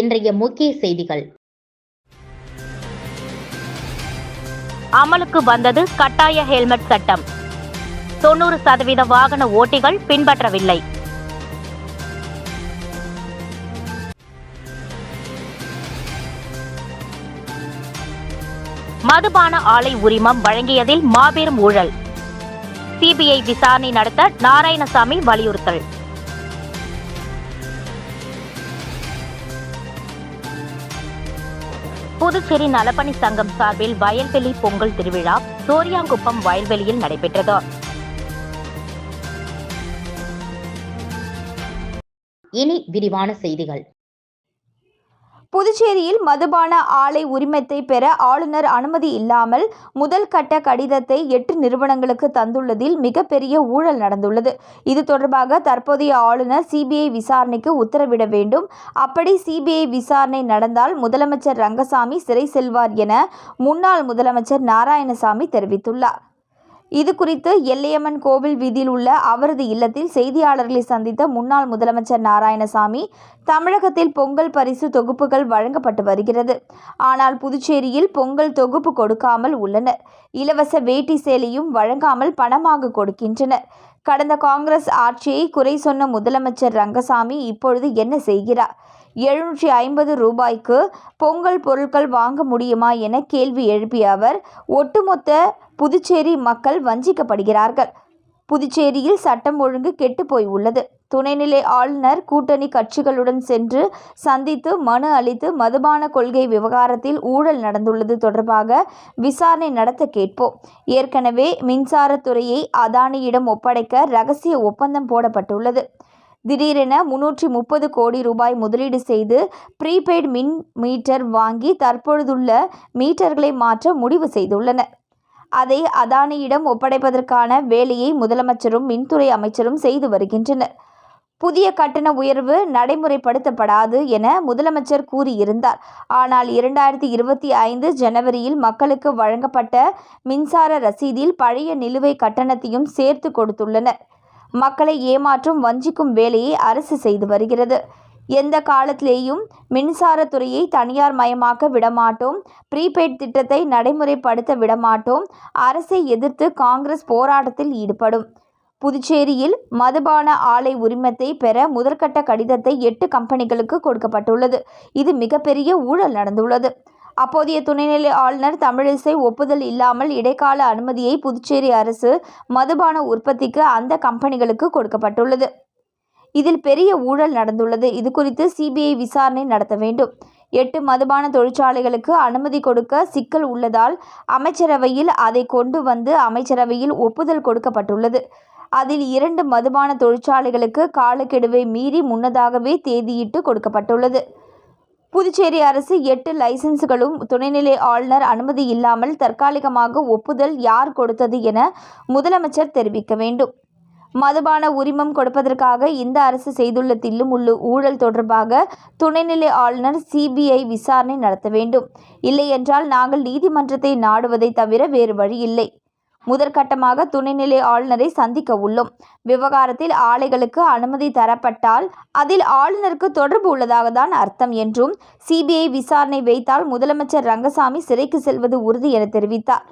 இன்றைய முக்கிய செய்திகள். அமலுக்கு வந்தது கட்டாய ஹெல்மெட் சட்டம். தொண்ணூறு சதவீத வாகன ஓட்டிகள் பின்பற்றவில்லை. மதுபான ஆலை உரிமம் வழங்கியதில் மாபெரும் ஊழல். சிபிஐ விசாரணை நடத்த நாராயணசாமி வலியுறுத்தல். புதுச்சேரி நலப்பணி சங்கம் சார்பில் வயல்வெளி பொங்கல் திருவிழா சோரியாங்குப்பம் வயல்வெளியில் நடைபெற்றது. இனி விரிவான செய்திகள். புதுச்சேரியில் மதுபான ஆலை உரிமத்தை பெற ஆளுநர் அனுமதி இல்லாமல் முதல் கட்ட கடிதத்தை எட்டு நிறுவனங்களுக்கு தந்துள்ளதில் மிகப்பெரிய ஊழல் நடந்துள்ளது. இது தொடர்பாக தற்போதைய ஆளுநர் சிபிஐ விசாரணைக்கு உத்தரவிட வேண்டும். அப்படி சிபிஐ விசாரணை நடந்தால் முதலமைச்சர் ரங்கசாமி சிறை செல்வார் என முன்னாள் முதலமைச்சர் நாராயணசாமி தெரிவித்துள்ளார். இது குறித்து எல்லையம்மன் கோவில் வீதியில் உள்ள அவரது இல்லத்தில் செய்தியாளர்களை சந்தித்த முன்னாள் முதலமைச்சர் நாராயணசாமி தமிழகத்தில் பொங்கல் பரிசு தொகுப்புகள் வழங்கப்பட்டு வருகிறது. ஆனால் புதுச்சேரியில் பொங்கல் தொகுப்பு கொடுக்காமல் உள்ளனர். இலவச வேட்டி சேலையும் வழங்காமல் பணமாக கொடுக்கின்றனர். கடந்த காங்கிரஸ் ஆட்சியை குறை சொன்ன முதலமைச்சர் ரங்கசாமி இப்பொழுது என்ன செய்கிறார்? எழுநூற்றி ஐம்பது ரூபாய்க்கு பொங்கல் பொருட்கள் வாங்க முடியுமா என கேள்வி எழுப்பிய அவர் ஒட்டுமொத்த புதுச்சேரி மக்கள் வஞ்சிக்கப்படுகிறார்கள். புதுச்சேரியில் சட்டம் ஒழுங்கு கெட்டுப்போய் உள்ளது. துணைநிலை ஆளுநர் கூட்டணி கட்சிகளுடன் சென்று சந்தித்து மனு அளித்து மதுபான கொள்கை விவகாரத்தில் ஊழல் நடந்துள்ளது தொடர்பாக விசாரணை நடத்த கேட்போம். ஏற்கனவே மின்சாரத்துறையை அதானியிடம் ஒப்படைக்க ரகசிய ஒப்பந்தம் போடப்பட்டுள்ளது. திடீரென முன்னூற்றி முப்பது கோடி ரூபாய் முதலீடு செய்து ப்ரீபெய்டு மின் மீட்டர் வாங்கி தற்பொழுதுள்ள மீட்டர்களை மாற்ற முடிவு செய்துள்ளனர். அதை அதானியிடம் ஒப்படைப்பதற்கான வேலையை முதலமைச்சரும் மின்துறை அமைச்சரும் செய்து வருகின்றனர். புதிய கட்டண உயர்வு நடைமுறைப்படுத்தப்படாது என முதலமைச்சர் கூறியிருந்தார். ஆனால் இரண்டாயிரத்தி இருபத்தி ஐந்து ஜனவரியில் மக்களுக்கு வழங்கப்பட்ட மின்சார ரசீதில் பழைய நிலுவை கட்டணத்தையும் சேர்த்து கொடுத்துள்ளனர். மக்களை ஏமாற்றும் வஞ்சிக்கும் வேலையை அரசு செய்து வருகிறது. எந்த காலத்திலேயும் மின்சாரத்துறையை தனியார் மயமாக்க விடமாட்டோம். ப்ரீபெய்ட் திட்டத்தை நடைமுறைப்படுத்த விடமாட்டோம். அரசை எதிர்த்து காங்கிரஸ் போராட்டத்தில் ஈடுபடும். புதுச்சேரியில் மதுபான ஆலை உரிமத்தை பெற முதற்கட்ட கடிதத்தை எட்டு கம்பெனிகளுக்கு கொடுக்கப்பட்டுள்ளது. இது மிகப்பெரிய ஊழல் நடந்துள்ளது. அப்போதைய துணைநிலை ஆளுநர் தமிழிசை ஒப்புதல் இல்லாமல் இடைக்கால அனுமதியை புதுச்சேரி அரசு மதுபான உற்பத்திக்கு அந்த கம்பெனிகளுக்கு கொடுக்கப்பட்டுள்ளது. இதில் பெரிய ஊழல் நடந்துள்ளது. இது குறித்து சிபிஐ விசாரணை நடத்த வேண்டும். எட்டு மதுபான தொழிற்சாலைகளுக்கு அனுமதி கொடுக்க சிக்கல் உள்ளதால் அமைச்சரவையில் அதை கொண்டு வந்து அமைச்சரவையில் ஒப்புதல் கொடுக்கப்பட்டுள்ளது. அதில் இரண்டு மதுபான தொழிற்சாலைகளுக்கு காலக்கெடுவை மீறி முன்னதாகவே தேதியிட்டு கொடுக்கப்பட்டுள்ளது. புதுச்சேரி அரசு எட்டு லைசன்ஸ்களும் துணைநிலை ஆளுநர் அனுமதி இல்லாமல் தற்காலிகமாக ஒப்புதல் யார் கொடுத்தது என முதலமைச்சர் தெரிவிக்க வேண்டும். மதுபான உரிமம் கொடுப்பதற்காக இந்த அரசு செய்துள்ள தில்லுமுள்ளு ஊழல் தொடர்பாக துணைநிலை ஆளுநர் சிபிஐ விசாரணை நடத்த வேண்டும். இல்லையென்றால் நாங்கள் நீதிமன்றத்தை நாடுவதை தவிர வேறு வழி இல்லை. முதற்கட்டமாக துணைநிலை ஆளுநரை சந்திக்க உள்ளோம். விவகாரத்தில் ஆலைகளுக்கு அனுமதி தரப்பட்டால் அதில் ஆளுநருக்கு தொடர்பு உள்ளதாக தான் அர்த்தம் என்றும் சிபிஐ விசாரணை வைத்தால் முதலமைச்சர் ரங்கசாமி சிறைக்கு செல்வது உறுதி என தெரிவித்தார்.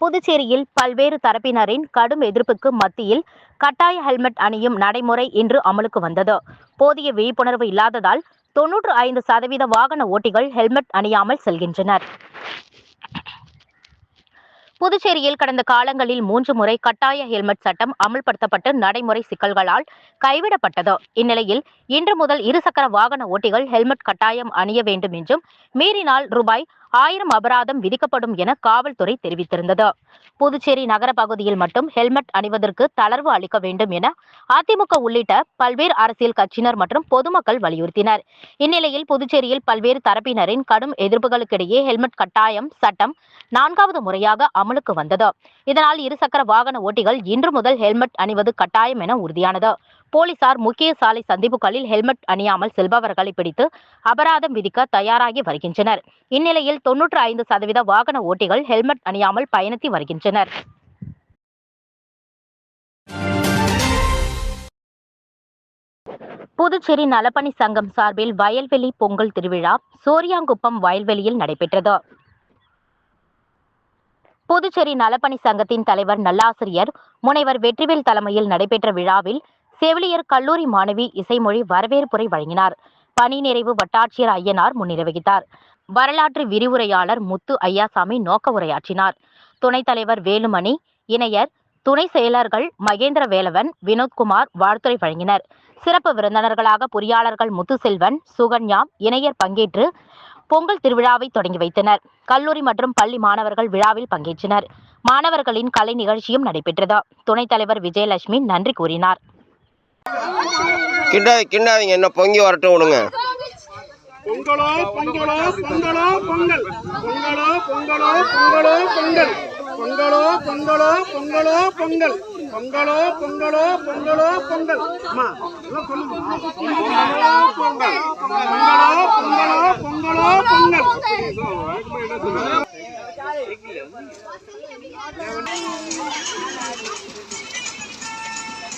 புதுச்சேரியில் பல்வேறு தரப்பினரின் கடும் எதிர்ப்புக்கு மத்தியில் கட்டாய ஹெல்மெட் அணியும் நடைமுறை இன்று அமலுக்கு வந்தது. போதிய விழிப்புணர்வு இல்லாததால் தொன்னூற்று ஐந்து சதவீத வாகன ஓட்டிகள் ஹெல்மெட் அணியாமல் செல்கின்றனர். புதுச்சேரியில் கடந்த காலங்களில் மூன்று முறை கட்டாய ஹெல்மெட் சட்டம் அமல்படுத்தப்பட்டு நடைமுறை சிக்கல்களால் கைவிடப்பட்டது. இந்நிலையில் இன்று முதல் இருசக்கர வாகன ஓட்டிகள் ஹெல்மெட் கட்டாயம் அணிய வேண்டும் என்றும் மீறினால் ரூபாய் ஆயிரம் அபராதம் விதிக்கப்படும் என காவல்துறை தெரிவித்திருந்தது. புதுச்சேரி நகர பகுதியில் மட்டும் ஹெல்மெட் அணிவதற்கு தளர்வு அளிக்க வேண்டும் என அதிமுக உள்ளிட்ட பல்வேறு அரசியல் கட்சியினர் மற்றும் பொதுமக்கள் வலியுறுத்தினர். இந்நிலையில் புதுச்சேரியில் பல்வேறு தரப்பினரின் கடும் எதிர்ப்புகளுக்கிடையே ஹெல்மெட் கட்டாயம் சட்டம் நான்காவது முறையாக அமலுக்கு வந்தது. இதனால் இருசக்கர வாகன ஓட்டிகள் இன்று முதல் ஹெல்மெட் அணிவது கட்டாயம் என உறுதியானது. போலீசார் முக்கிய சாலை சந்திப்புகளில் ஹெல்மெட் அணியாமல் செல்பவர்களை பிடித்து அபராதம் விதிக்க தயாராகி வருகின்றனர். இந்நிலையில் தொன்னூற்று ஐந்து சதவீத வாகன ஓட்டிகள் ஹெல்மெட் அணியாமல் பயணித்து வருகின்றனர். புதுச்சேரி நலப்பணி சங்கம் சார்பில் வயல்வெளி பொங்கல் திருவிழா சோரியாங்குப்பம் வயல்வெளியில் நடைபெற்றது. புதுச்சேரி நலப்பணி சங்கத்தின் தலைவர் நல்லாசிரியர் முனைவர் வெற்றிவேல் தலைமையில் நடைபெற்ற விழாவில் செவிலியர் கல்லூரி மாணவி இசைமொழி வரவேற்புரை வழங்கினார். பணி நிறைவு வட்டாட்சியர் ஐயனார் முன்னிர்வகித்தார் வரலாற்று விரிவுரையாளர் முத்து ஐயாசாமி நோக்க உரையாற்றினார். துணைத் தலைவர் வேலுமணி இணையர் துணை செயலர்கள் மகேந்திர வேலவன் வினோத்குமார் வாழ்த்துரை வழங்கினர். சிறப்பு விருந்தினர்களாக பொறியாளர்கள் முத்துசெல்வன் சுகன்யா இணையர் பங்கேற்று பொங்கல் திருவிழாவை தொடங்கி வைத்தனர். கல்லூரி மற்றும் பள்ளி மாணவர்கள் விழாவில் பங்கேற்றனர். மாணவர்களின் கலை நிகழ்ச்சியும் நடைபெற்றது. துணைத் தலைவர் விஜயலட்சுமி நன்றி கூறினார். கிண்டா கிண்டாதீங்க என்ன பொங்கி வரட்டும் விடுங்க பொங்கலோ பொங்கலோ பொங்கலோ பொங்கல் பொங்கலோ பொங்கலோ பொங்கலோ பொங்கல் பொங்கலோ பொங்கலோ பொங்கலோ பொங்கல் பொங்கலோ பொங்கலோ பொங்கலோ பொங்கல் அம்மா பொங்கலோ சொல்லுங்கம்மா. பொங்கலோ பொங்கல் பொங்கலோ பொங்கலோ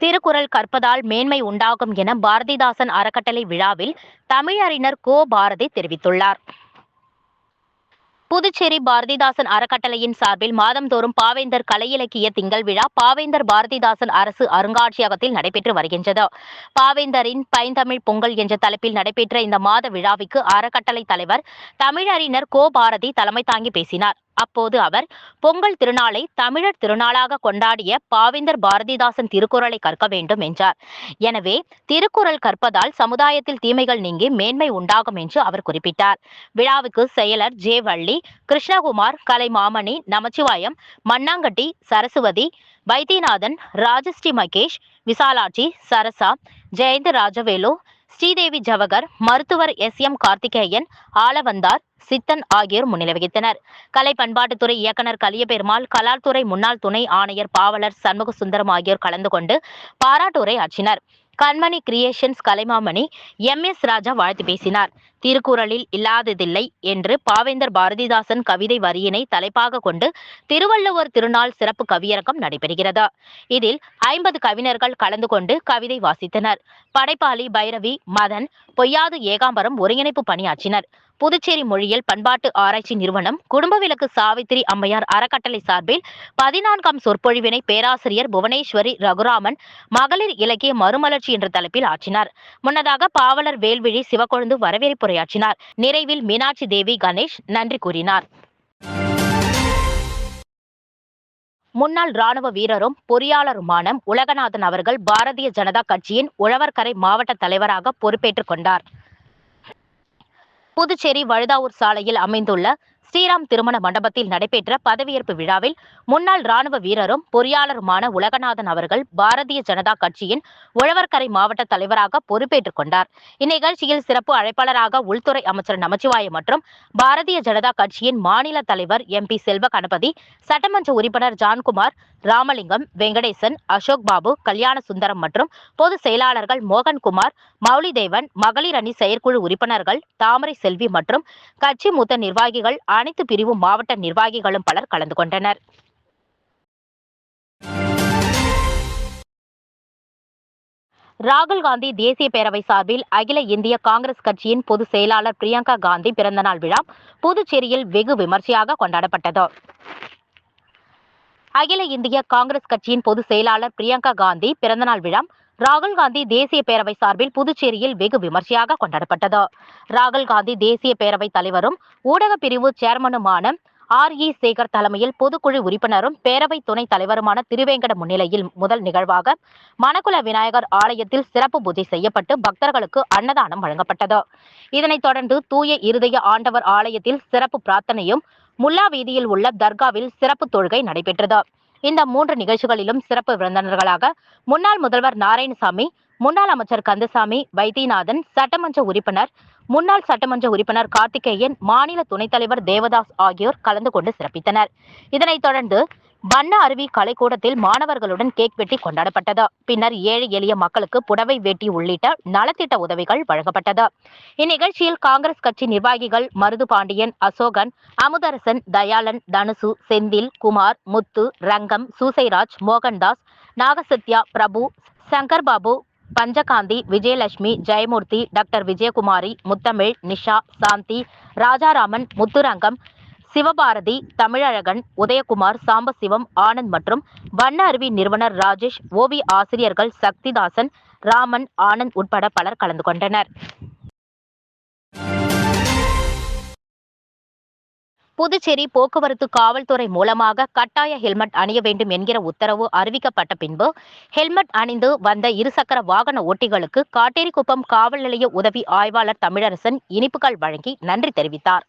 திருக்குறள் கற்பதால் மேன்மை உண்டாகும் என பாரதிதாசன் அறக்கட்டளை விழாவில் தமிழறிஞர் கோ பாரதி தெரிவித்துள்ளார். புதுச்சேரி பாரதிதாசன் அறக்கட்டளையின் சார்பில் மாதந்தோறும் பாவேந்தர் கலை இலக்கிய திங்கள் விழா பாவேந்தர் பாரதிதாசன் அரசு அருங்காட்சியகத்தில் நடைபெற்று வருகின்றது. பாவேந்தரின் பைந்தமிழ் பொங்கல் என்ற தலைப்பில் நடைபெற்ற இந்த மாத விழாவுக்கு அறக்கட்டளை தலைவர் தமிழறிஞர் கோ பாரதி தலைமை தாங்கி பேசினார். அப்போது அவர் பொங்கல் திருநாளை தமிழர் திருநாளாக கொண்டாடிய பாவேந்தர் பாரதிதாசன் திருக்குறளை கற்க வேண்டும் என்றார். எனவே திருக்குறள் கற்பதால் சமுதாயத்தில் தீமைகள் நீங்கி மேன்மை உண்டாகும் என்று அவர் குறிப்பிட்டார். விழாவுக்கு செயலர் ஜே வள்ளி கிருஷ்ணகுமார் கலைமாமணி நமச்சிவாயம் மண்ணாங்கட்டி சரஸ்வதி வைத்தியநாதன் ராஜஸ்ரீ மகேஷ் விசாலாட்சி சரசா ஜெயந்த் ராஜவேலு ஸ்ரீதேவி ஜவகர் மருத்துவர் எஸ் எம் கார்த்திகேயன் ஆலவந்தார் சித்தன் ஆகியோர் முன்னிலை வகித்தனர் கலை பண்பாட்டுத்துறை இயக்குனர் கலியபெருமாள் கலால்துறை முன்னாள் துணை ஆணையர் பாவலர் சண்முக சுந்தரம் ஆகியோர் கலந்து கொண்டு பாராட்டுரை ஆற்றினர். Kanmani creations Kalaimamani M S Raja வாழ்த்து பேசினார். திருக்குறளில் இல்லாததில்லை என்று பாவேந்தர் பாரதிதாசன் கவிதை வரியினை தலைப்பாக கொண்டு திருவள்ளுவர் திருநாள் சிறப்பு கவியரங்கம் நடைபெறுகிறது. இதில் ஐம்பது கவிஞர்கள் கலந்து கொண்டு கவிதை வாசித்தனர். படைப்பாளி பைரவி மதன் பொய்யாது ஏகாம்பரம் ஒருங்கிணைப்பு பணியாற்றினர். புதுச்சேரி மொழியியல் பண்பாட்டு ஆராய்ச்சி நிறுவனம் குடும்ப விளக்கு சாவித்திரி அம்மையார் அறக்கட்டளை சார்பில் பதினான்காம் சொற்பொழிவினை பேராசிரியர் புவனேஸ்வரி ரகுராமன் மகளிர் இலக்கிய மறுமலர்ச்சி என்ற தலைப்பில் ஆற்றினார். முன்னதாக பாவலர் வேல்விழி சிவக்கொழுந்து உரையாற்றினார். நிறைவில் மீனாட்சி தேவி கணேஷ் நன்றி கூறினார். முன்னாள் ராணுவ வீரரும் பொறியாளருமான உலகநாதன் அவர்கள் பாரதிய ஜனதா கட்சியின் உழவர்கரை மாவட்ட தலைவராக பொறுப்பேற்றுக் கொண்டார். புதுச்சேரி வழுதாவூர் சாலையில் அமைந்துள்ள ஸ்ரீராம் திருமண மண்டபத்தில் நடைபெற்ற பதவியேற்பு விழாவில் முன்னாள் ராணுவ வீரரும் பொறியாளருமான உலகநாதன் அவர்கள் பாரதிய ஜனதா கட்சியின் உழவர்கரை மாவட்ட தலைவராக பொறுப்பேற்றுக் கொண்டார். இந்நிகழ்ச்சியில் சிறப்பு அழைப்பாளராக உள்துறை அமைச்சர் நமச்சிவாயம் மற்றும் பாரதிய ஜனதா கட்சியின் மாநில தலைவர் எம் பி செல்வ கணபதி சட்டமன்ற உறுப்பினர் ஜான்குமார் ராமலிங்கம் வெங்கடேசன் அசோக் பாபு கல்யாண சுந்தரம் மற்றும் பொதுச் செயலாளர்கள் மோகன்குமார் மௌலிதேவன் மகளிர் அணி செயற்குழு உறுப்பினர்கள் தாமரை செல்வி மற்றும் கட்சி மூத்த நிர்வாகிகள் அனைத்து பிரிவு மாவட்ட நிர்வாகிகளும் பலர் கலந்து கொண்டனர். ராகுல் காந்தி தேசிய பேரவை சார்பில் அகில இந்திய காங்கிரஸ் கட்சியின் பொதுச் செயலாளர் பிரியங்கா காந்தி பிறந்தநாள் விழா புதுச்சேரியில் வெகு விமர்சையாக கொண்டாடப்பட்டது. அகில இந்திய காங்கிரஸ் கட்சியின் பொதுச் செயலாளர் பிரியங்கா காந்தி பிறந்தநாள் விழா ராகுல் காந்தி தேசிய பேரவை சார்பில் புதுச்சேரியில் வெகு விமர்சையாக கொண்டாடப்பட்டது. ராகுல் காந்தி தேசிய பேரவை தலைவரும் ஊடக பிரிவு சேர்மனுமான ஆர். இ. சேகர் தலைமையில் பொதுக்குழு உறுப்பினரும் பேரவை துணைத் தலைவருமான திருவேங்கட முன்னிலையில் முதல் நிகழ்வாக மணக்குல விநாயகர் ஆலயத்தில் சிறப்பு பூஜை செய்யப்பட்டு பக்தர்களுக்கு அன்னதானம் வழங்கப்பட்டது. இதனைத் தொடர்ந்து தூய இருதய ஆண்டவர் ஆலயத்தில் சிறப்பு பிரார்த்தனையும் முல்லா வீதியில் உள்ள தர்காவில் சிறப்பு தொழுகை நடைபெற்றது. இந்த மூன்று நிகழ்ச்சிகளிலும் சிறப்பு விருந்தினர்களாக முன்னாள் முதல்வர் நாராயணசாமி முன்னாள் அமைச்சர் கந்தசாமி வைத்தியநாதன் சட்டமன்ற உறுப்பினர் முன்னாள் சட்டமன்ற உறுப்பினர் கார்த்திகேயன் மாநில துணைத் தலைவர் தேவதாஸ் ஆகியோர் கலந்து கொண்டு சிறப்பித்தனர். இதனைத் தொடர்ந்து வண்ண அருவி கலைக்கூடத்தில் மாணவர்களுடன் கேக் வெட்டி கொண்டாடப்பட்டது. பின்னர் ஏழை எளிய மக்களுக்கு புடவை வேட்டி உள்ளிட்ட நலத்திட்ட உதவிகள் வழங்கப்பட்டது. இந்நிகழ்ச்சியில் காங்கிரஸ் கட்சி நிர்வாகிகள் மருது பாண்டியன் அசோகன் அமுதரசன் தயாளன் தனுசு செந்தில் குமார் முத்து ரங்கம் சூசைராஜ் மோகன்தாஸ் நாகசத்யா பிரபு சங்கர் பாபு பஞ்சகாந்தி விஜயலட்சுமி ஜெயமூர்த்தி டாக்டர் விஜயகுமாரி முத்தமிழ் நிஷா சாந்தி ராஜாராமன் முத்துரங்கம் சிவபாரதி தமிழழகன் உதயகுமார் சாம்பசிவம் ஆனந்த் மற்றும் வண்ண அருவி நிறுவனர் ராஜேஷ் ஓவிய ஆசிரியர்கள் சக்திதாசன் ராமன் ஆனந்த் உட்பட பலர் கலந்து கொண்டனர். புதுச்சேரி போக்குவரத்து காவல்துறை மூலமாக கட்டாய ஹெல்மெட் அணிய வேண்டும் என்கிற உத்தரவு அறிவிக்கப்பட்ட பின்பு ஹெல்மெட் அணிந்து வந்த இருசக்கர வாகன ஓட்டிகளுக்கு காட்டேரிக்குப்பம் காவல் நிலைய உதவி ஆய்வாளர் தமிழரசன் இனிப்புகள் வழங்கி நன்றி தெரிவித்தார்.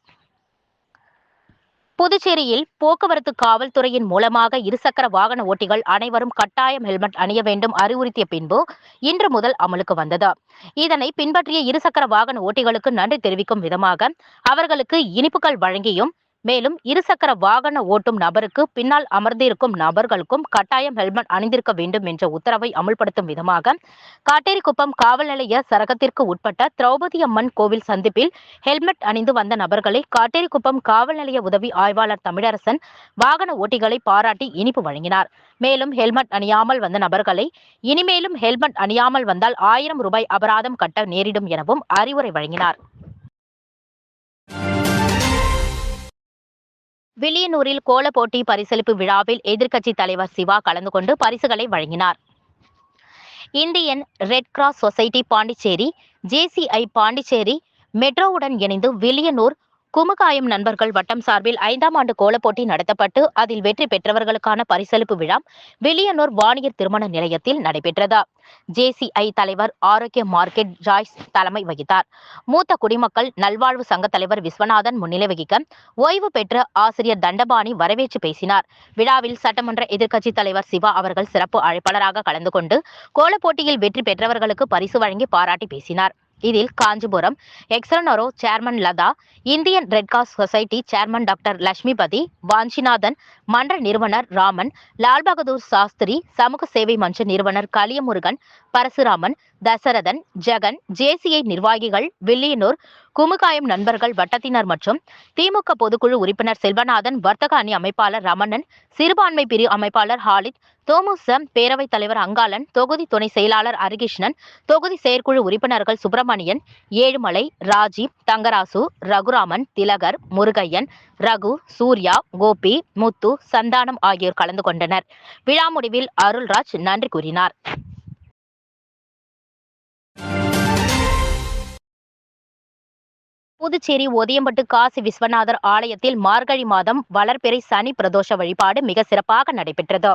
புதுச்சேரியில் போக்குவரத்து காவல்துறையின் மூலமாக இருசக்கர வாகன ஓட்டிகள் அனைவரும் கட்டாயம் ஹெல்மெட் அணிய வேண்டும் அறிவுறுத்திய பின்பு இன்று முதல் அமலுக்கு வந்தது. இதனை பின்பற்றிய இருசக்கர வாகன ஓட்டிகளுக்கு நன்றி தெரிவிக்கும் விதமாக அவர்களுக்கு இனிப்புகள் வழங்கியும் மேலும் இருசக்கர வாகன ஓட்டும் நபருக்கு பின்னால் அமர்ந்திருக்கும் நபர்களுக்கும் கட்டாயம் ஹெல்மெட் அணிந்திருக்க வேண்டும் என்ற உத்தரவை அமுல்படுத்தும் விதமாக காட்டேரிக்குப்பம் காவல் நிலைய சரகத்திற்கு உட்பட்ட திரௌபதி அம்மன் கோவில் சந்திப்பில் ஹெல்மெட் அணிந்து வந்த நபர்களை காட்டேரிக்குப்பம் காவல் நிலைய உதவி ஆய்வாளர் தமிழரசன் வாகன ஓட்டிகளை பாராட்டி இனிப்பு வழங்கினார். மேலும் ஹெல்மெட் அணியாமல் வந்த நபர்களை இனிமேலும் ஹெல்மெட் அணியாமல் வந்தால் ஆயிரம் ரூபாய் அபராதம் கட்ட நேரிடும் எனவும் அறிவுரை வழங்கினார். வில்லியனூரில் கோல போட்டி பரிசளிப்பு விழாவில் எதிர்க்கட்சி தலைவர் சிவா கலந்து கொண்டு பரிசுகளை வழங்கினார். Indian red cross society Pondicherry JCI Pondicherry மெட்ரோவுடன் இணைந்து வில்லியனூர் குமுகாயம் நண்பர்கள் வட்டம் சார்பில் ஐந்தாம் ஆண்டு கோலப்போட்டி நடத்தப்பட்டு அதில் வெற்றி பெற்றவர்களுக்கான பரிசளிப்பு விழா வெளியனூர் வாணியர் திருமண நிலையத்தில் நடைபெற்றது. ஜேசிஐ தலைவர் ஆரோக்கிய மார்க்கெட் ஜாய்ஸ் தலைமை வகித்தார். மூத்த குடிமக்கள் நல்வாழ்வு சங்க தலைவர் விஸ்வநாதன் முன்னிலை வகிக்க ஓய்வு பெற்ற ஆசிரியர் தண்டபாணி வரவேற்று பேசினார். விழாவில் சட்டமன்ற எதிர்க்கட்சித் தலைவர் சிவா அவர்கள் சிறப்பு அழைப்பாளராக கலந்து கொண்டு கோலப்போட்டியில் வெற்றி பெற்றவர்களுக்கு பரிசு வழங்கி பாராட்டி பேசினார். இதில் Kanchipuram எக்ஸலனரோ chairman Latha Indian red cross society chairman doctor Lakshmipathi Vanchinathan மன்ற நிறுவனர் ராமன் லால் பகதூர் சாஸ்திரி சமூக சேவை மன்ற நிறுவனர் கலியமுருகன் பரசுராமன் தசரதன் ஜெகன் ஜேசிஐ நிர்வாகிகள் வில்லியனூர் குமுகாயம் நண்பர்கள் வட்டத்தினர் மற்றும் திமுக பொதுக்குழு உறுப்பினர் செல்வநாதன் வர்த்தக அணி அமைப்பாளர் ரமணன் சிறுபான்மை பிரிவு அமைப்பாளர் ஹாலித் தோமுச பேரவைத் தலைவர் அங்காளன் தொகுதி துணை செயலாளர் அரிகிருஷ்ணன் தொகுதி செயற்குழு உறுப்பினர்கள் சுப்பிரமணியன் ஏழுமலை ராஜீவ் தங்கராசு ரகுராமன் திலகர் முருகையன் ரகு சூர்யா கோபி முத்து சந்தானம் ஆகியோர் கலந்து கொண்டனர். விழா முடிவில் அருள்ராஜ் நன்றி கூறினார். புதுச்சேரி ஒதியம்பட்டு காசி விஸ்வநாதர் ஆலயத்தில் மார்கழி மாதம் வளர்பிறை சனி பிரதோஷ வழிபாடு மிக சிறப்பாக நடைபெற்றது.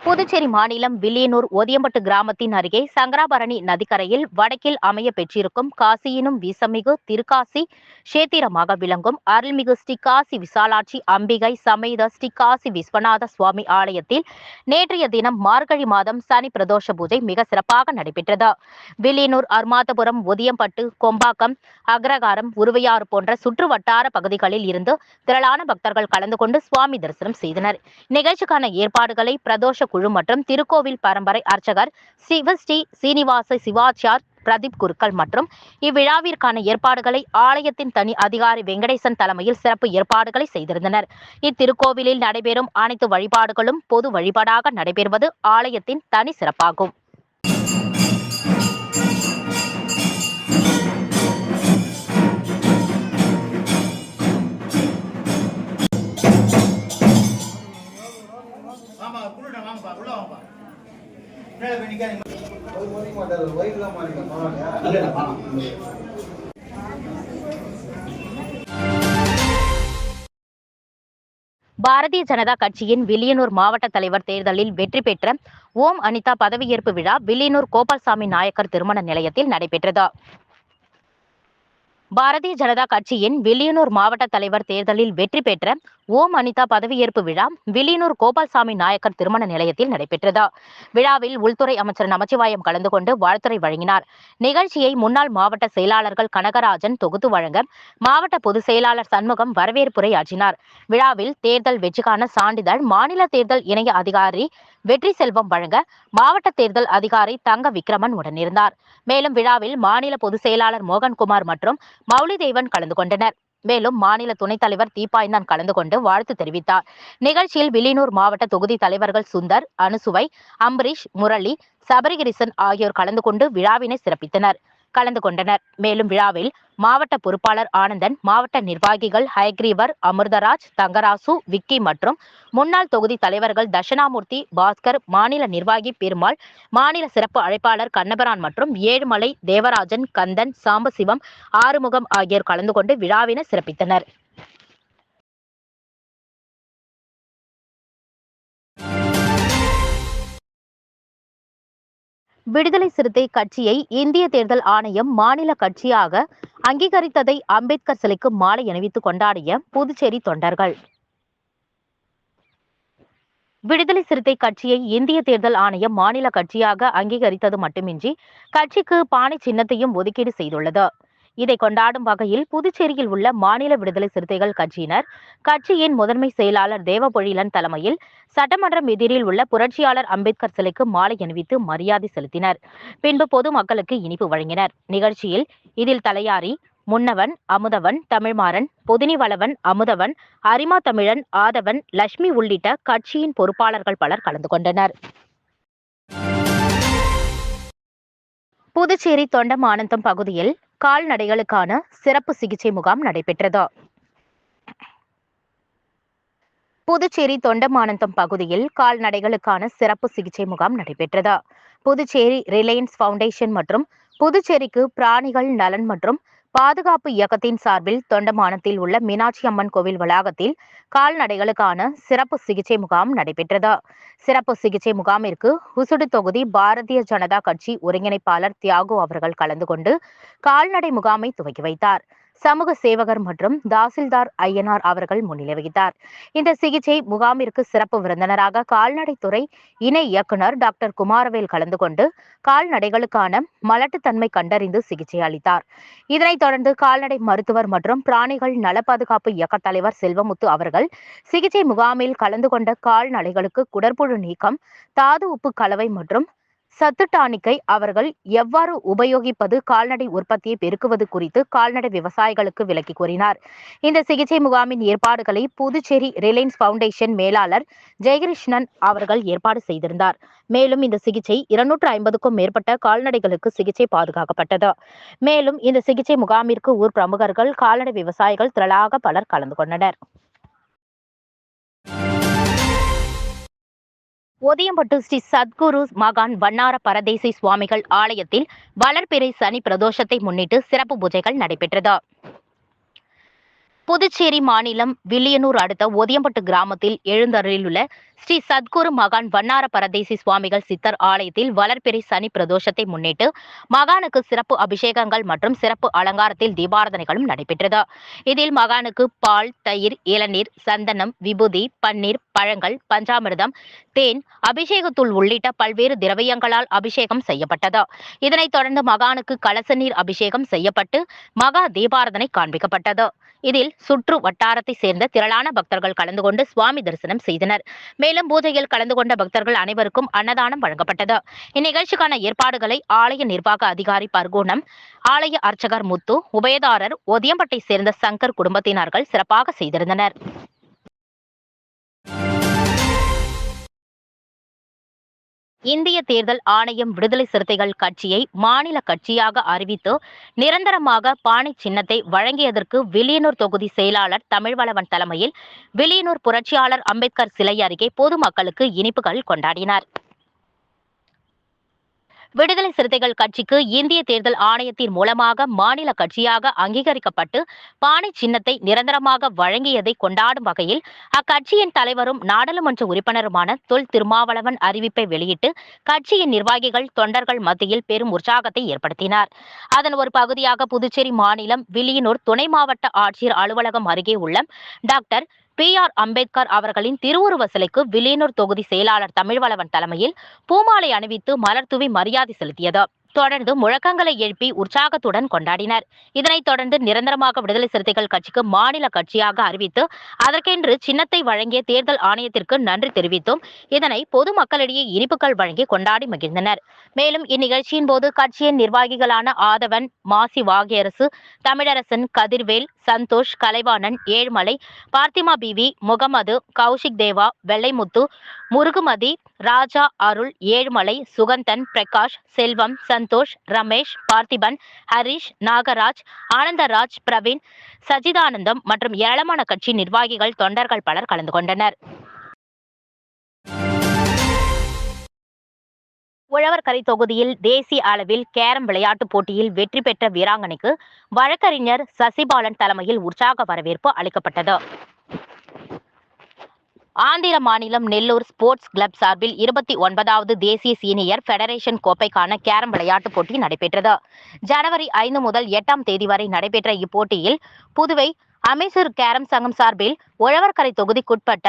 புதுச்சேரி மாநிலம் வில்லியனூர் ஒதியம்பட்டு கிராமத்தின் அருகே சங்கராபரணி நதிக்கரையில் வடக்கில் அமைய பெற்றிருக்கும் காசியினும் விசமிகு திருக்காசி கஷேத்திரமாக விளங்கும் அருள்மிகு ஸ்ரீ காசி விசாலாட்சி அம்பிகை சமேத ஸ்ரீ காசி விஸ்வநாத சுவாமி ஆலயத்தில் நேற்றைய தினம் மார்கழி மாதம் சனி பிரதோஷ பூஜை மிக சிறப்பாக நடைபெற்றது. வில்லியனூர் அர்மாதபுரம் ஒதியம்பட்டு கொம்பாக்கம் அக்ரகாரம் உருவையாறு போன்ற சுற்று வட்டார பகுதிகளில் இருந்து திரளான பக்தர்கள் கலந்து கொண்டு சுவாமி தரிசனம் செய்தனர். நிகழ்ச்சிக்கான ஏற்பாடுகளை பிரதோஷ குழு மற்றும் திருக்கோவில் பரம்பரை அர்ச்சகர் சிவஸ்ரீ சீனிவாச சிவாச்சார் பிரதீப் குருக்கள் மற்றும் இவ்விழாவிற்கான ஏற்பாடுகளை ஆலயத்தின் தனி அதிகாரி வெங்கடேசன் தலைமையில் சிறப்பு ஏற்பாடுகளை செய்திருந்தனர். இத்திருக்கோவிலில் நடைபெறும் அனைத்து வழிபாடுகளும் பொது வழிபாடாக நடைபெறுவது ஆலயத்தின் தனி சிறப்பாகும். ஆமா குருடா வாங்கப்பா உள்ள வாங்கப்பா மேல போய் நிக்காதீங்க. இல்ல பாலாம் பாரதிய ஜனதா கட்சியின் வில்லியனூர் மாவட்ட தலைவர் தேர்தலில் வெற்றி பெற்ற ஓம் அனிதா பதவியேற்பு விழா வில்லியனூர் கோபால்சாமி நாயக்கர் திருமண நிலையத்தில் நடைபெற்றது. பாரதிய ஜனதா கட்சியின் வில்லியனூர் மாவட்ட தலைவர் தேர்தலில் வெற்றி பெற்ற ஓம் அனிதா பதவியேற்பு விழா வில்லியனூர் கோபால்சாமி நாயக்கர் திருமண நிலையத்தில் நடைபெற்றது. விழாவில் உள்துறை அமைச்சர் நமச்சிவாயம் கலந்து கொண்டு வாழ்த்துறை வழங்கினார். நிகழ்ச்சியை முன்னாள் மாவட்ட செயலாளர்கள் கனகராஜன் தொகுத்து வழங்க மாவட்ட பொதுச் செயலாளர் சண்முகம் வரவேற்புரை ஆற்றினார் விழாவில் தேர்தல் வெற்றிக்கான சான்றிதழ் மாநில தேர்தல் இணைய அதிகாரி வெற்றி செல்வம் வழங்க மாவட்ட தேர்தல் அதிகாரி தங்க விக்ரமன் உடனிருந்தார். மேலும் விழாவில் மாநில பொதுச் செயலாளர் மோகன்குமார் மற்றும் மௌலிதேவன் கலந்து கொண்டனர். மேலும் மாநில துணைத் தலைவர் தீபாய்ந்தான் கலந்து கொண்டு வாழ்த்து தெரிவித்தார். நிகழ்ச்சியில் வில்லியனூர் மாவட்ட தொகுதி தலைவர்கள் சுந்தர் அனுசுவை அம்பரீஷ் முரளி சபரிகிரிசன் ஆகியோர் கலந்து கொண்டு விழாவினை சிறப்பித்தனர். கலந்து கொண்டனர். மேலும் விழாவில் மாவட்ட பொறுப்பாளர் ஆனந்தன் மாவட்ட நிர்வாகிகள் ஹயக்ரீவர் அமிர்தராஜ் தங்கராசு விக்கி மற்றும் முன்னாள் தொகுதி தலைவர்கள் தட்சணாமூர்த்தி பாஸ்கர் மாநில நிர்வாகி பெருமாள் மாநில சிறப்பு அழைப்பாளர் கண்ணபரான் மற்றும் ஏழுமலை தேவராஜன் கந்தன் சாம்பசிவம் ஆறுமுகம் ஆகியோர் கலந்து கொண்டு விழாவினை சிறப்பித்தனர். விடுதலை சிறுத்தை கட்சியை இந்திய தேர்தல் ஆணையம் மாநில கட்சியாக அங்கீகரித்ததை அம்பேத்கர் சிலைக்கு மாலை அணிவித்து கொண்டாடிய புதுச்சேரி தொண்டர்கள். விடுதலை சிறுத்தை கட்சியை இந்திய தேர்தல் ஆணையம் மாநில கட்சியாக அங்கீகரித்தது மட்டுமின்றி கட்சிக்கு பானை சின்னத்தையும் ஒதுக்கீடு செய்துள்ளது. இதை கொண்டாடும் வகையில் புதுச்சேரியில் உள்ள மாநில விடுதலை சிறுத்தைகள் கட்சியினர் கட்சியின் முதன்மை செயலாளர் தேவபொழிலன் தலைமையில் சட்டமன்றம் எதிரில் உள்ள புரட்சியாளர் அம்பேத்கர் சிலைக்கு மாலை அணிவித்து மரியாதை செலுத்தினர். பின்பு பொதுமக்களுக்கு இனிப்பு வழங்கினர். நிகழ்ச்சியில் இதில் தலையாரி முன்னவன் அமுதவன் தமிழ்மாறன் பொதினிவளவன் அமுதவன் அரிமா தமிழன் ஆதவன் லட்சுமி உள்ளிட்ட கட்சியின் பொறுப்பாளர்கள் பலர் கலந்து கொண்டனர். புதுச்சேரி தொண்டமானந்தம் பகுதியில் கால்நடைகளுக்கான சிறப்பு சிகிச்சை முகாம் நடைபெற்றது. புதுச்சேரி தொண்டமானந்தம் பகுதியில் கால்நடைகளுக்கான சிறப்பு சிகிச்சை முகாம் நடைபெற்றது. புதுச்சேரி ரிலையன்ஸ் ஃபவுண்டேஷன் மற்றும் புதுச்சேரிக்கு பிராணிகள் நலன் மற்றும் பாதுகாப்பு இயக்கத்தின் சார்பில் தொண்டமானத்தில் உள்ள மீனாட்சி அம்மன் கோவில் வளாகத்தில் கால்நடைகளுக்கான சிறப்பு சிகிச்சை முகாம் நடைபெற்றது. சிறப்பு சிகிச்சை முகாமிற்கு உசுடு தொகுதி பாரதிய ஜனதா கட்சி ஒருங்கிணைப்பாளர் தியாகு அவர்கள் கலந்து கொண்டு கால்நடை முகாமை துவக்கி வைத்தார். சமூக சேவகர் மற்றும் தாசில்தார் ஐயனார் அவர்கள் முன்னிலை வகித்தார். இந்த சிகிச்சை முகாமிற்கு சிறப்பு விருந்தினராக கால்நடைத்துறை இணை இயக்குனர் டாக்டர் குமாரவேல் கலந்து கொண்டு கால்நடைகளுக்கான மலட்டுத்தன்மை கண்டறிந்து சிகிச்சை அளித்தார். இதனைத் தொடர்ந்து கால்நடை மருத்துவர் மற்றும் பிராணிகள் நல பாதுகாப்பு இயக்க தலைவர் செல்வமுத்து அவர்கள் சிகிச்சை முகாமில் கலந்து கொண்ட கால்நடைகளுக்கு குடற்புழு நீக்கம் தாது உப்பு கலவை மற்றும் சத்து டானிக்கை அவர்கள் எவ்வாறு உபயோகிப்பது கால்நடை உற்பத்தியை பெருக்குவது குறித்து கால்நடை விவசாயிகளுக்கு விளக்கி கூறினார். இந்த சிகிச்சை முகாமின் ஏற்பாடுகளை புதுச்சேரி ரிலையன்ஸ் பவுண்டேஷன் மேலாளர் ஜெயகிருஷ்ணன் அவர்கள் ஏற்பாடு செய்திருந்தார். மேலும் இந்த சிகிச்சை இருநூற்று ஐம்பதுக்கும் மேற்பட்ட கால்நடைகளுக்கு சிகிச்சை பாதுகாக்கப்பட்டது. மேலும் இந்த சிகிச்சை முகாமிற்கு ஊர் பிரமுகர்கள் கால்நடை விவசாயிகள் திரளாக பலர் கலந்து கொண்டனர். ஒதியம்பட்டு ஸ்ரீ சத்குரு மகான் வண்ணார பரதேசி சுவாமிகள் ஆலயத்தில் வளர்பிறை சனி பிரதோஷத்தை முன்னிட்டு சிறப்பு பூஜைகள் நடைபெற்றது. புதுச்சேரி மாநிலம் வில்லியனூர் அடுத்த ஒதியம்பட்டு கிராமத்தில் எழுந்தருளிலுள்ள ஸ்ரீ சத்குரு மகான் வண்ணார பரதேசி சுவாமிகள் சித்தர் ஆலயத்தில் வளர்பிறை சனி பிரதோஷத்தை முன்னிட்டு மகானுக்கு சிறப்பு அபிஷேகங்கள் மற்றும் சிறப்பு அலங்காரத்தில் தீபாரதனைகளும் நடைபெற்றது. இதில் மகானுக்கு பால் தயிர் இளநீர் சந்தனம் விபூதி பன்னீர் பழங்கள் பஞ்சாமிர்தம் தேன் அபிஷேகத்தூள் உள்ளிட்ட பல்வேறு திரவியங்களால் அபிஷேகம் செய்யப்பட்டது. இதனைத் தொடர்ந்து மகானுக்கு கலச நீர் அபிஷேகம் செய்யப்பட்டு மகா தீபாரதனை காண்பிக்கப்பட்டது. இதில் சுற்று வட்டாரத்தை சேர்ந்த திரளான பக்தர்கள் கலந்து கொண்டு சுவாமி தரிசனம் செய்தனர். மேலும் பூஜையில் கலந்து கொண்ட பக்தர்கள் அனைவருக்கும் அன்னதானம் வழங்கப்பட்டது. இந்நிகழ்ச்சிக்கான ஏற்பாடுகளை ஆலய நிர்வாக அதிகாரி பர்கோணம் ஆலய அர்ச்சகர் முத்து உபயதாரர் ஒதியம்பட்டை சேர்ந்த சங்கர் குடும்பத்தினர்கள் சிறப்பாக செய்திருந்தனர். இந்திய தேர்தல் ஆணையம் விடுதலை சிறுத்தைகள் கட்சியை மாநில கட்சியாக அறிவித்து நிரந்தரமாக பானை சின்னத்தை வழங்கியதற்கு வில்லியனூர் தொகுதி செயலாளர் தமிழ்வளவன் தலைமையில் வில்லியனூர் புரட்சியாளர் அம்பேத்கர் சிலை அருகே பொதுமக்களுக்கு இனிப்புகள் கொண்டாடினார். விடுதலை சிறுத்தைகள் கட்சிக்கு இந்திய தேர்தல் ஆணையத்தின் மூலமாக மாநில கட்சியாக அங்கீகரிக்கப்பட்டு பானை சின்னத்தை நிரந்தரமாக வழங்கியதை கொண்டாடும் வகையில் அக்கட்சியின் தலைவரும் நாடாளுமன்ற உறுப்பினருமான தொல் திருமாவளவன் அறிவிப்பை வெளியிட்டு கட்சியின் நிர்வாகிகள் தொண்டர்கள் மத்தியில் பெரும் உற்சாகத்தை ஏற்படுத்தினார். அதன் ஒரு பகுதியாக புதுச்சேரி மாநிலம் வில்லியனூர் துணை மாவட்ட ஆட்சியர் அலுவலகம் அருகே உள்ள டாக்டர் பி ஆர் அம்பேத்கர் அவர்களின் திருவுருவ சிலைக்கு வில்லியனூர் தொகுதி செயலாளர் தமிழ்வளவன் தலைமையில் பூமாலை அணிவித்து மலர்தூவி மரியாதை செலுத்தியது. தொடர்ந்து முழக்கங்களை எழுப்பி உற்சாகத்துடன் கொண்டாடினர். இதனைத் தொடர்ந்து நிரந்தரமாக விடுதலை சிறுத்தைகள் கட்சிக்கு மாநில கட்சியாக அறிவித்து அதற்கென்று சின்னத்தை வழங்கிய தேர்தல் ஆணையத்திற்கு நன்றி தெரிவித்தும் இதனை பொதுமக்களிடையே இனிப்புகள் வழங்கி கொண்டாடி மகிழ்ந்தனர். மேலும் இந்நிகழ்ச்சியின் போது கட்சியின் நிர்வாகிகளான ஆதவன் மாசி வாகியரசு தமிழரசன் கதிர்வேல் சந்தோஷ் கலைவாணன் ஏழ்மலை பார்த்திமா பிவி முகமது கௌஷிக் தேவா வெள்ளைமுத்து முருகுமதி ராஜா அருள் ஏழுமலை சுகந்தன் பிரகாஷ் செல்வம் சந்தோஷ் ரமேஷ் பார்த்திபன் ஹரிஷ் நாகராஜ் ஆனந்தராஜ் பிரவீன் சஜிதானந்தம் மற்றும் ஏராளமான கட்சி நிர்வாகிகள் தொண்டர்கள் பலர் கலந்து கொண்டனர். உழவர்கரை தொகுதியில் தேசிய அளவில் கேரம் விளையாட்டுப் போட்டியில் வெற்றி பெற்ற வீராங்கனைக்கு வழக்கறிஞர் சசிபாலன் தலைமையில் உற்சாக வரவேற்பு அளிக்கப்பட்டது. ஆந்திர மாநிலம் நெல்லூர் ஸ்போர்ட்ஸ் கிளப் சார்பில் இருபத்தி ஒன்பதாவது தேசிய சீனியர் ஃபெடரேஷன் கோப்பைக்கான கேரம் விளையாட்டுப் போட்டி நடைபெற்றது. ஜனவரி ஐந்து முதல் எட்டாம் தேதி வரை நடைபெற்ற இப்போட்டியில் புதுவை அமைச்சர் கேரம் சங்கம் சார்பில் உழவர்கரை தொகுதிக்குட்பட்ட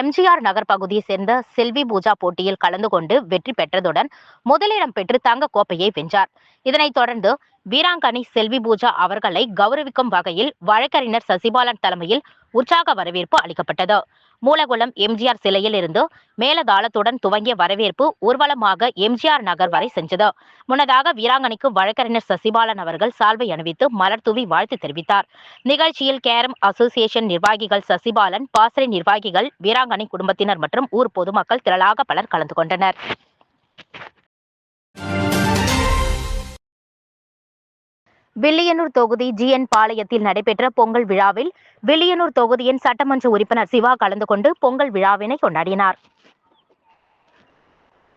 எம்ஜிஆர் நகர் பகுதியைச் சேர்ந்த செல்வி பூஜா போட்டியில் கலந்து கொண்டு வெற்றி பெற்றதுடன் முதலிடம் பெற்று தங்க கோப்பையை வென்றார். இதனைத் தொடர்ந்து வீராங்கனை செல்வி பூஜா அவர்களை கௌரவிக்கும் வகையில் வழக்கறிஞர் சசிபாலன் தலைமையில் உற்சாக வரவேற்பு அளிக்கப்பட்டது. மூலகுளம் எம்ஜிஆர் சிலையில் இருந்து மேலதாளத்துடன் துவங்கிய வரவேற்பு ஊர்வலமாக எம்ஜிஆர் நகர் வரை சென்றது. முன்னதாக வீராங்கனைக்கு வழக்கறிஞர் சசிபாலன் அவர்கள் சால்வை அணிவித்து மலர் தூவி வாழ்த்து தெரிவித்தார். நிகழ்ச்சியில் கேரம் அசோசியேஷன் நிர்வாகிகள் சசிபாலன் பாசறை நிர்வாகிகள் வீராங்கனை குடும்பத்தினர் மற்றும் ஊர் பொதுமக்கள் திரளாக பலர் கலந்து கொண்டனர். வில்லியனூர் தொகுதி ஜிஎன் பாளையத்தில் நடைபெற்ற பொங்கல் விழாவில் வில்லியனூர் தொகுதியின் சட்டமன்ற உறுப்பினர் சிவா கலந்து கொண்டு பொங்கல் விழாவினை கொண்டாடினார்.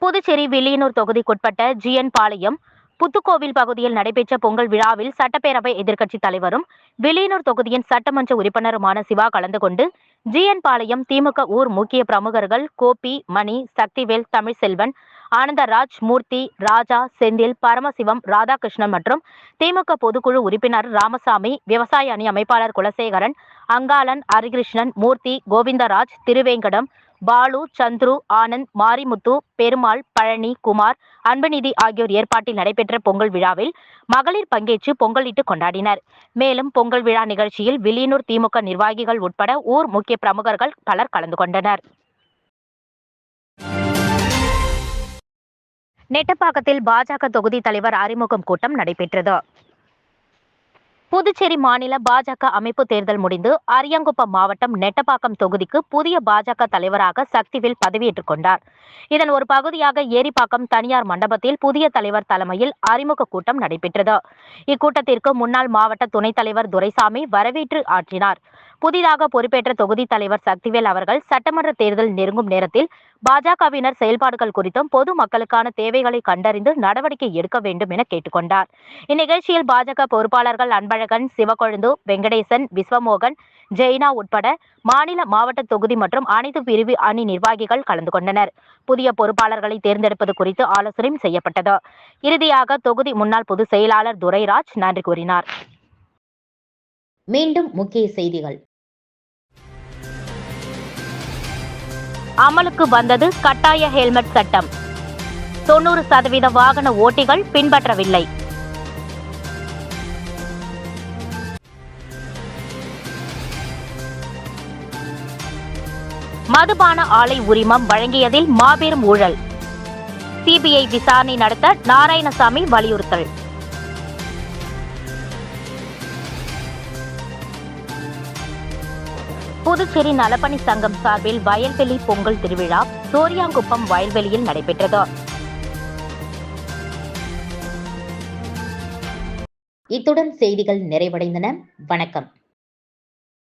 புதுச்சேரி வில்லியனூர் தொகுதிக்குட்பட்ட ஜிஎன் பாளையம் புத்துக்கோவில் பகுதியில் நடைபெற்ற பொங்கல் விழாவில் சட்டப்பேரவை எதிர்க்கட்சி தலைவரும் வில்லியனூர் தொகுதியின் சட்டமன்ற உறுப்பினருமான சிவா கலந்து கொண்டு ஜிஎன் பாளையம் திமுக ஊர் முக்கிய பிரமுகர்கள் கோபி மணி சக்திவேல் தமிழ்செல்வன் ஆனந்தராஜ் மூர்த்தி ராஜா செந்தில் பரமசிவம் ராதாகிருஷ்ணன் மற்றும் திமுக பொதுக்குழு உறுப்பினர் ராமசாமி விவசாய அணி அமைப்பாளர் குலசேகரன் அங்காளன் ஹரிகிருஷ்ணன் மூர்த்தி கோவிந்தராஜ் திருவேங்கடம் பாலு சந்துரு ஆனந்த் மாரிமுத்து பெருமாள் பழனி குமார் அன்புநிதி ஆகியோர் ஏற்பாட்டில் நடைபெற்ற பொங்கல் விழாவில் மகளிர் பங்கேற்று பொங்கலிட்டு கொண்டாடினர். மேலும் பொங்கல் விழா நிகழ்ச்சியில் வில்லியனூர் திமுக நிர்வாகிகள் உட்பட ஊர் முக்கிய பிரமுகர்கள் பலர் கலந்து கொண்டனர். நெட்டப்பாக்கத்தில் பாஜக தொகுதி தலைவர் அறிமுகம் கூட்டம் நடைபெற்றது. புதுச்சேரி மாநில பாஜக அமைப்பு தேர்தல் முடிந்து அரியங்குப்பம் மாவட்டம் நெட்டப்பாக்கம் தொகுதிக்கு புதிய பாஜக தலைவராக சக்திவேல் பதவியேற்றுக் கொண்டார். இதன் ஒரு பகுதியாக ஏரிப்பாக்கம் தனியார் மண்டபத்தில் புதிய தலைவர் தலைமையில் அறிமுக கூட்டம் நடைபெற்றது. இக்கூட்டத்திற்கு முன்னாள் மாவட்ட துணைத் தலைவர் துரைசாமி வரவேற்று ஆற்றினார். புதிதாக பொறுப்பேற்ற தொகுதி தலைவர் சக்திவேல் அவர்கள் சட்டமன்ற தேர்தல் நெருங்கும் நேரத்தில் பாஜகவினர் செயல்பாடுகள் குறித்தும் பொது மக்களுக்கான தேவைகளை கண்டறிந்து நடவடிக்கை எடுக்க வேண்டும் என கேட்டுக்கொண்டார். இந்நிகழ்ச்சியில் பாஜக பொறுப்பாளர்கள் அன்பழகன் சிவக்கொழுந்து வெங்கடேசன் விஸ்வமோகன் ஜெய்னா உட்பட மாநில மாவட்ட தொகுதி மற்றும் அனைத்து பிரிவு அணி நிர்வாகிகள் கலந்து கொண்டனர். புதிய பொறுப்பாளர்களை தேர்ந்தெடுப்பது குறித்து ஆலோசனையும் செய்யப்பட்டது. இறுதியாக தொகுதி முன்னாள் பொதுச் செயலாளர் துரைராஜ் நன்றி கூறினார். மீண்டும் முக்கிய செய்திகள். அமலுக்கு வந்தது கட்டாய ஹெல்மெட் சட்டம். தொண்ணூறு சதவீத வாகன ஓட்டிகள் பின்பற்றவில்லை. மதுபான ஆலை உரிமம் வழங்கியதில் மாபெரும் ஊழல். சிபிஐ விசாரணை நடத்த நாராயணசாமி வலியுறுத்தல். புதுச்சேரி நலப்பணி சங்கம் சார்பில் வயல்வெளி பொங்கல் திருவிழா சோரியாங்குப்பம் வயல்வெளியில் நடைபெற்றது. இத்துடன் செய்திகள் நிறைவடைந்தன. வணக்கம்.